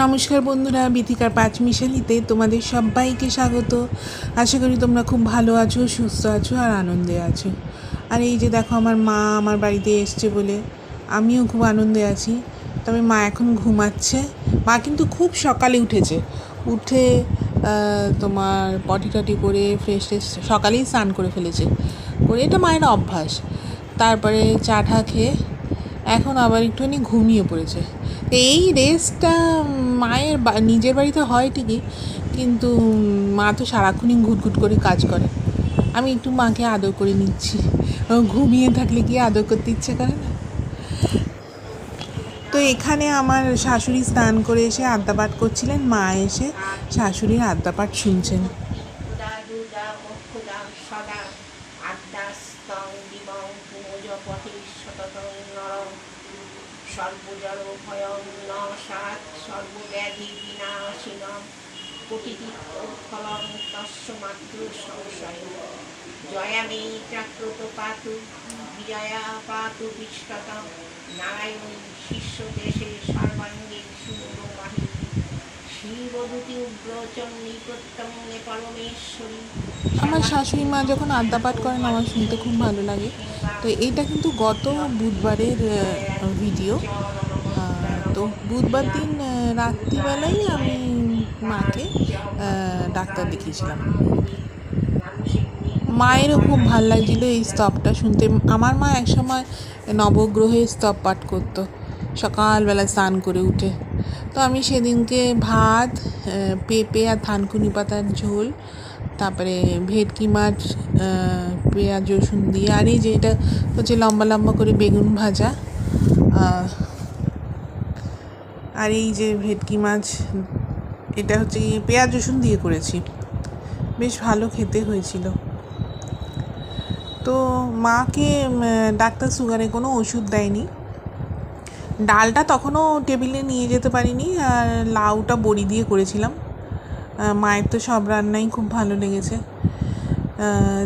নমস্কার বন্ধুরা বিথিকার পাঁচ মিশালিতে তোমাদের সবাইকে স্বাগত। আশা করি তোমরা খুব ভালো আছো, সুস্থ আছো আর আনন্দে আছো। আর এই যে দেখো আমার মা আমার বাড়িতে এসছে বলে আমিও খুব আনন্দে আছি। তবে মা এখন ঘুমাচ্ছে। মা কিন্তু খুব সকালে উঠেছে। উঠে তোমার পটি টটি করে ফ্রেশ ট্রেশ সকালেই স্নান করে ফেলেছে। করে এটা মায়ের অভ্যাস। তারপরে চা টা খেয়ে এখন আবার একটুখানি ঘুমিয়ে পড়েছে। এই রেস্টটা মায়ের নিজের বাড়িতে হয় ঠিকই, কিন্তু মা তো সারাক্ষণই ঘুটঘুট করে কাজ করে। আমি একটু মাকে আদর করে নিচ্ছি। ঘুমিয়ে থাকলে কি আদর করতে ইচ্ছে করে না? তো এখানে আমার শাশুড়ি স্নান করে এসে আদ্যাপাঠ করছিলেন, মা এসে শাশুড়ির আদ্যাপাঠ শুনছেন। ভয়ং ন সাত সর্বব্যাধি বিনাশিনম কোটিটি ফলং তস্মাত্র সংশয়। জয়ামে চাক্রত পাতু বিজয়া পাতু বিশ্বতম নারায়ণ শিষ্য দেশে সর্বাঙ্গে সুন্দরমাহি শিবদূতি উগ্রচন নিকটতমে পরমেশ্বরী আমার শাশুড়ি মা যখন আড্ডা পাঠ করেন, আমার শুনতে খুব ভালো লাগে। তো এইটা কিন্তু গত বুধবারের ভিডিও বুধবার দিন রাত্রিবেলাই আমি মাকে ডাক্তার দেখিয়েছিলাম। মায়েরও খুব ভালো লাগছিল এই স্তবটা শুনতে। আমার মা একসময় নবগ্রহে স্তব পাঠ করতো সকালবেলা স্নান করে উঠে। তো আমি সেদিনকে ভাত পেঁপে আর থানকুনি পাতার ঝোল, তারপরে ভেটকি মাছ পেঁয়াজ রসুন দিয়ে, আর এই যে এটা হচ্ছে লম্বা লম্বা করে বেগুন ভাজা আর এই যে ভেটকি মাছ, এটা হচ্ছে পেঁয়াজ রসুন দিয়ে করেছি। বেশ ভালো খেতে হয়েছিল। তো মাকে ডাক্তার সুগারে কোনো ওষুধ দেয়নি। ডালটা তখনও টেবিলে নিয়ে যেতে পারিনি আর লাউটা বড়ি দিয়ে করেছিলাম। মায়ের তো সব রান্নাই খুব ভালো লেগেছে।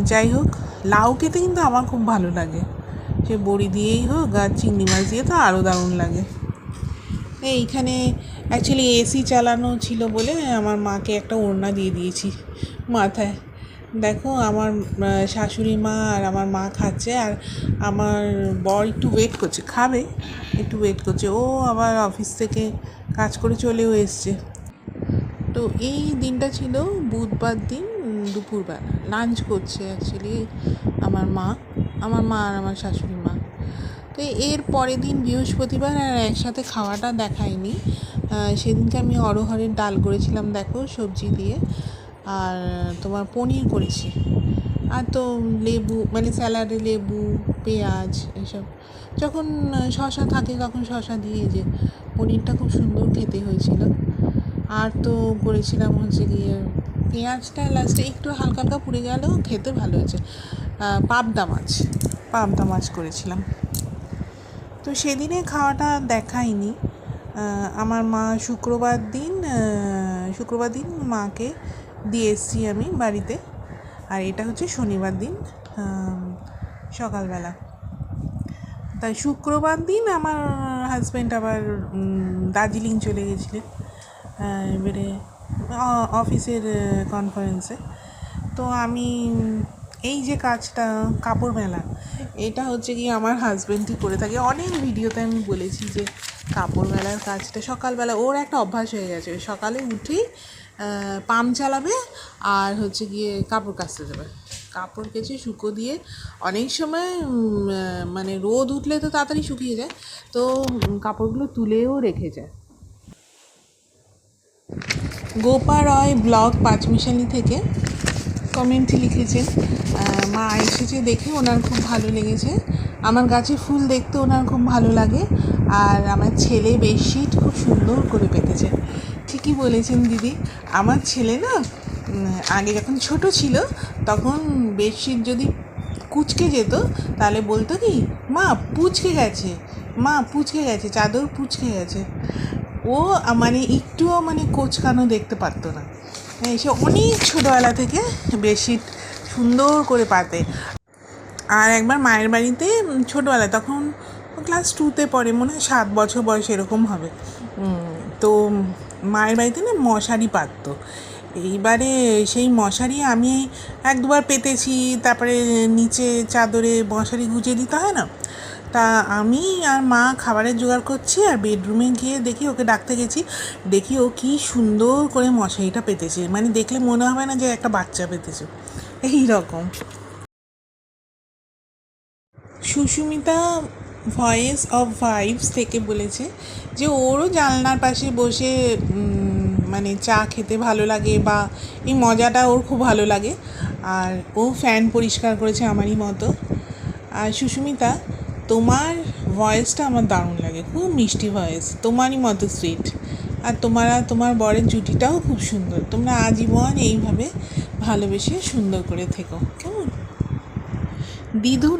যাই হোক, লাউ খেতে কিন্তু আমার খুব ভালো লাগে। সে বড়ি দিয়েই হোক আর চিংড়ি মাছ দিয়ে তো আরও দারুণ লাগে। এইখানে অ্যাকচুয়ালি এসি চালানো ছিল বলে আমার মাকে একটা ওড়না দিয়ে দিয়েছি মাথায়। দেখো আমার শাশুড়ি মা আর আমার মা খাচ্ছে আর আমার বর একটু ওয়েট করছে, খাবে? একটু ওয়েট করছে। ও আবার অফিস থেকে কাজ করে চলেও এসছে। তো এই দিনটা ছিল বুধবার দিন দুপুরবেলা। লাঞ্চ করছে অ্যাকচুয়ালি আমার মা আমার মা আর আমার শাশুড়ি মা। তো এর পরের দিন বৃহস্পতিবার আর একসাথে খাওয়াটা দেখায়নি। সেদিনকে আমি অরহরের ডাল করেছিলাম, দেখো, সবজি দিয়ে। আর তোমার পনির করেছি। আর তো লেবু মানে স্যালাডে লেবু, পেঁয়াজ, এসব। যখন শশা থাকে, তখন শশা দিয়ে যে পনিরটা খুব সুন্দর খেতে হয়েছিল। আর তো করেছিলাম হচ্ছে গিয়ে পেঁয়াজটা লাস্টে একটু হালকা হালকা পুড়ে গেলেও খেতে ভালো হয়েছে। পাবদা মাছ পাবদা মাছ করেছিলাম। তো সেদিনে খাওয়াটা দেখাইনি। আমার মা শুক্রবার দিন শুক্রবার দিন মাকে দিয়ে এসছি আমি বাড়িতে। আর এটা হচ্ছে শনিবার দিন সকালবেলা। তাই শুক্রবার দিন আমার হাজব্যান্ড আবার দার্জিলিং চলে গেছিলেন এবারে অফিসের কনফারেন্সে তো আমি এই যে কাজটা, কাপড় মেলা এটা হচ্ছে কি আমার হাজব্যান্ডই করে থাকে। অনেক ভিডিওতে আমি বলেছি যে কাপড় মেলার কাজটা সকালবেলা, ওর একটা অভ্যাস হয়ে গেছে। সকালে উঠেই পাম্প চালাবে আর হচ্ছে গিয়ে কাপড় কাচতে যাবে। কাপড় কেচে শুকো দিয়ে অনেক সময় মানে রোদ উঠলে তো তাড়াতাড়ি শুকিয়ে যায়। তো কাপড়গুলো তুলেও রেখে যায়। গোপা রয় ব্লগ পাঁচমিশালি থেকে। কমেন্টে লিখেছেন মা এসেছে দেখে ওনার খুব ভালো লেগেছে। আমার গাছে ফুল দেখতে ওনার খুব ভালো লাগে। আর আমার ছেলে বেডশিট খুব সুন্দর করে পেতেছে। ঠিকই বলেছেন দিদি। আমার ছেলে না আগে যখন ছোট ছিল তখন বেডশিট যদি কুচকে যেত তাহলে বলতো কি মা পুচকে গেছে। মা পুচকে গেছে। চাদর পুচকে গেছে। ও মানে একটুও মানে কোচকানো দেখতে পারতো না। হ্যাঁ, সে অনেক ছোটোবেলা থেকে বেডশিট সুন্দর করে পাতে। আর একবার মায়ের বাড়িতে ছোটোবেলায়, তখন ক্লাস টুতে পড়ে, মনে হয় সাত বছর বয়স এরকম হবে। তো মায়ের বাড়িতে না মশারি পাততো। এইবারে সেই মশারি আমি এক দুবার পেতেছি, তারপরে নিচে চাদরে মশারি গুজিয়ে দিতে হয় না? তা আমি আর মা খাবারের জোগাড় করছি আর বেডরুমে গিয়ে দেখি ওকে ডাকতে গেছি। দেখি ও কি সুন্দর করে মশারিটা পেতেছে। মানে দেখলে মনে হবে না যে একটা বাচ্চা পেতেছে। এই রকম সুস্মিতা ভয়েস অফ ভাইবস থেকে বলেছে যে ওরও জানলার পাশে বসে মানে চা খেতে ভালো লাগে বা এই মজাটা ওর খুব ভালো লাগে। আর ও ফ্যান পরিষ্কার করেছে আমারই মতো। আর সুস্মিতা, তোমার ভয়েসটা আমার দারুণ লাগে, খুব মিষ্টি ভয়েস, তোমারই মতো সুইট আর তোমার তোমার বরের জুটিটাও খুব সুন্দর, তোমরা আজীবন এইভাবে ভালোবেসে সুন্দর করে থেকো। কেমন? দিদু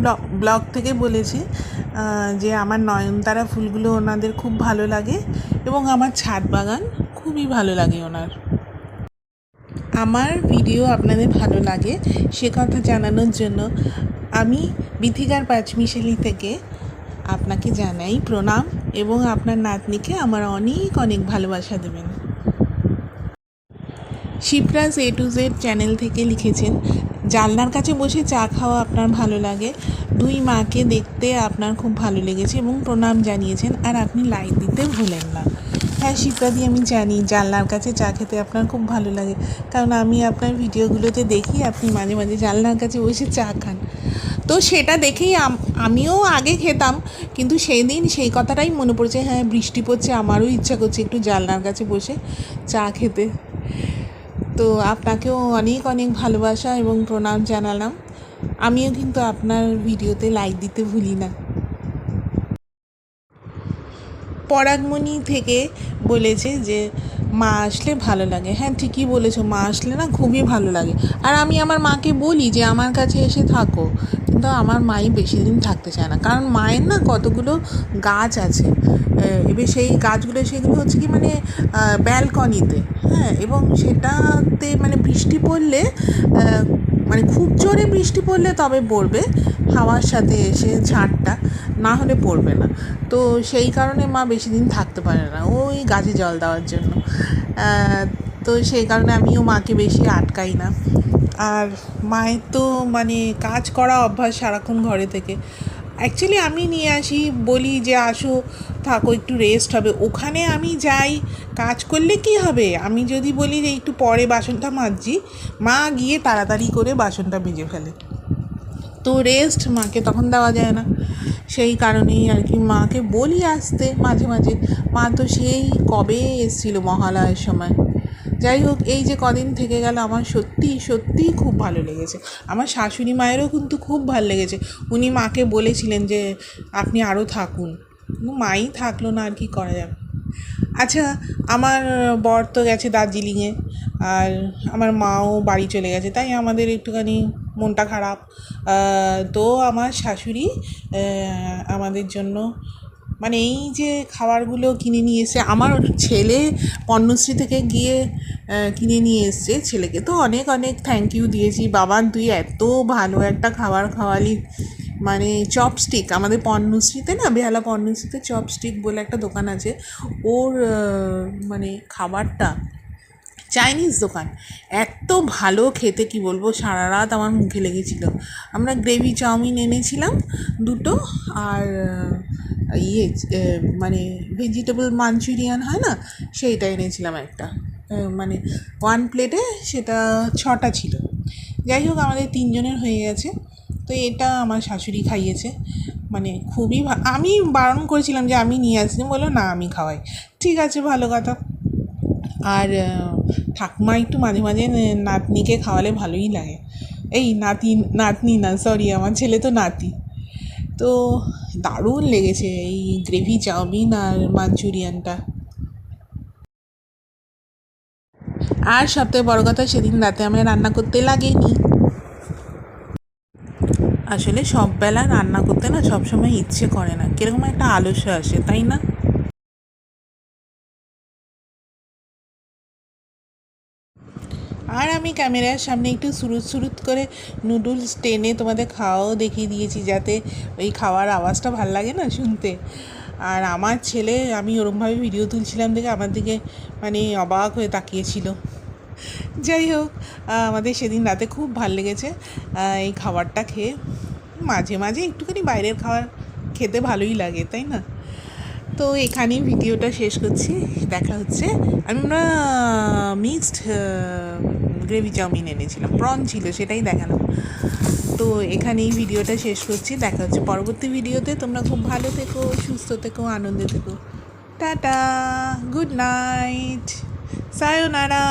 ব্লগ ব্লগ থেকে বলেছে যে আমার নয়নতারা ফুলগুলো ওনাদের খুব ভালো লাগে এবং আমার ছাদ বাগান খুবই ভালো লাগে ওনার। আমার ভিডিও আপনাদের ভালো লাগে সে কথা জানানোর জন্য আমি বিথিকার পাঁচমিশালি থেকে আপনাকে জানাই প্রণাম এবং আপনার নাতনিকে আমার অনেক অনেক ভালোবাসা দেবেন। Shivraj A to Z channel থেকে লিখেছেন, জানলার কাছে বসে চা খাওয়া আপনার ভালো লাগে। দুই মাকে দেখতে আপনার খুব ভালো লেগেছে এবং প্রণাম জানিয়েছেন, আর আপনি লাইক দিতে ভুলেন না। হ্যাঁ শিবরাদি আমি জানি, জানলার কাছে চা খেতে আপনার খুব ভালো লাগে। কারণ আমি আপনার ভিডিওগুলোতে দেখি, আপনি মাঝে মাঝে জানলার কাছে বসে চা খান। তো সেটা দেখেই আমিও আগে খেতাম, কিন্তু সেই দিন সেই কথাটাই মনে পড়ছে হ্যাঁ বৃষ্টি পড়ছে, আমারও ইচ্ছা করছে একটু জানলার কাছে বসে চা খেতে। তো আপনাকেও অনেক অনেক ভালোবাসা এবং প্রণাম জানালাম। আমিও কিন্তু আপনার ভিডিওতে লাইক দিতে ভুলি না। পরাগমণি থেকে বলেছে যে, মা আসলে ভালো লাগে। হ্যাঁ ঠিকই বলেছ, মা আসলে না খুবই ভালো লাগে। আর আমি আমার মাকে বলি যে, আমার কাছে এসে থাকো। কিন্তু আমার মাই বেশি দিন থাকতে চায় না। কারণ মায়ের না কতগুলো গাছ আছে এবার সেই গাছগুলো সেগুলো হচ্ছে কি মানে ব্যালকনিতে হ্যাঁ এবং সেটাতে মানে বৃষ্টি পড়লে মানে খুব জোরে বৃষ্টি পড়লে তবে পড়বে, হাওয়ার সাথে এসে ঝাড়টা না হলে পড়বে না। তো সেই কারণে মা বেশি দিন থাকতে পারে না, ওই গাছে জল দেওয়ার জন্য। তো সেই কারণে আমিও মাকে বেশি আটকাই না। আর মায়ের তো মানে কাজ করা অভ্যাস সারাক্ষণ ঘরে থেকে। অ্যাকচুয়ালি আমি নিয়ে আসি, বলি যে আসো, থাকো, একটু রেস্ট হবে। ওখানে আমি যাই, কাজ করলে কি হবে? আমি যদি বলি যে একটু পরে বাসনটা মাজছি, মা গিয়ে তাড়াতাড়ি করে বাসনটা মেজে ফেলে। তো রেস্ট মাকে তখন দেওয়া যায় না। সেই কারণেই আর কি মাকে বলি আসতে মাঝে মাঝে। মা তো সেই কবে এসেছিল মহালয়ের সময়? যাই হোক, এই যে কদিন থেকে গেল, আমার সত্যি সত্যিই খুব ভালো লেগেছে। আমার শাশুড়ি মায়েরও কিন্তু খুব ভালো লেগেছে। উনি মাকে বলেছিলেন যে, আপনি আরও থাকুন। মাই থাকল না, আর কি করা যাবে? আচ্ছা আমার বর তো গেছে দার্জিলিংয়ে, আর আমার মাও বাড়ি চলে গেছে, তাই আমাদের একটুখানি মনটা খারাপ। তো আমার শাশুড়ি আমাদের জন্য মানে এই যে খাবারগুলো কিনে নিয়ে এসে, আমার ছেলে পণ্যশ্রী থেকে গিয়ে কিনে নিয়ে এসছে। ছেলেকে তো অনেক অনেক থ্যাংক ইউ দিয়েছি। বাবার তুই এত ভালো একটা খাবার খাওয়ালি। মানে চপস্টিক আমাদের পণ্যশ্রীতে না, বেহালা পণ্যশ্রীতে চপস্টিক বলে একটা দোকান আছে। ওর মানে খাবারটা চাইনিজ দোকান। এত ভালো খেতে, কি বলব, সারা রাত আমার মুখে লেগেছিল। আমরা গ্রেভি চাউমিন এনেছিলাম দুটো আর ইয়ে মানে ভেজিটেবল মাঞ্চুরিয়ান হয় না, সেইটা এনেছিলাম একটা। মানে ওয়ান প্লেটে সেটা ছটা ছিল। যাই হোক, আমাদের তিনজনের হয়ে গেছে। তো এটা আমার শাশুড়ি খাইয়েছে। মানে খুবই আমি বারণ করেছিলাম যে আমি নিয়ে আসিনি বলল, না, আমি খাওয়াই। ঠিক আছে, ভালো কথা। আর ঠাকুমা একটু মাঝে মাঝে নাতনিকে খাওয়ালে ভালোই লাগে। এই নাতি, নাতনি না সরি আমার ছেলে তো নাতি। তো দারুণ লেগেছে এই গ্রেভি চাউমিন আর মাঞ্চুরিয়ানটা। আর সবথেকে বড় কথা, সেদিন রাতে আমরা রান্না করতে লাগেনি। আসলে সব বেলা রান্না করতে না সবসময় ইচ্ছে করে না। কীরকম একটা আলস্য আসে, তাই না? আর আমি ক্যামেরার সামনে একটু সুরুত সুরুত করে নুডলস টেনে তোমাদের খাওয়াও দেখিয়ে দিয়েছি যাতে ওই খাওয়ার আওয়াজটা ভালো লাগে না শুনতে। আর আমার ছেলে, আমি ওরমভাবে ভিডিও তুলছিলাম দেখে আমার দিকে মানে অবাক হয়ে তাকিয়েছিল। যাই হোক আমাদের সেদিন রাতে খুব ভালো লেগেছে। এই খাবারটা খেয়ে মাঝে মাঝে একটুখানি বাইরের খাবার খেতে ভালোই লাগে, তাই না? তো এখানেই ভিডিওটা শেষ করছি। দেখা হচ্ছে। আমরা মিক্সড গ্রেভি চাউমিন এনেছিলাম। প্রন ছিল, সেটাই দেখানো তো এখানেই ভিডিওটা শেষ করছি। দেখা হচ্ছে পরবর্তী ভিডিওতে। তোমরা খুব ভালো থেকো, সুস্থ থেকো, আনন্দে থেকো। Tata good night সায়োনারা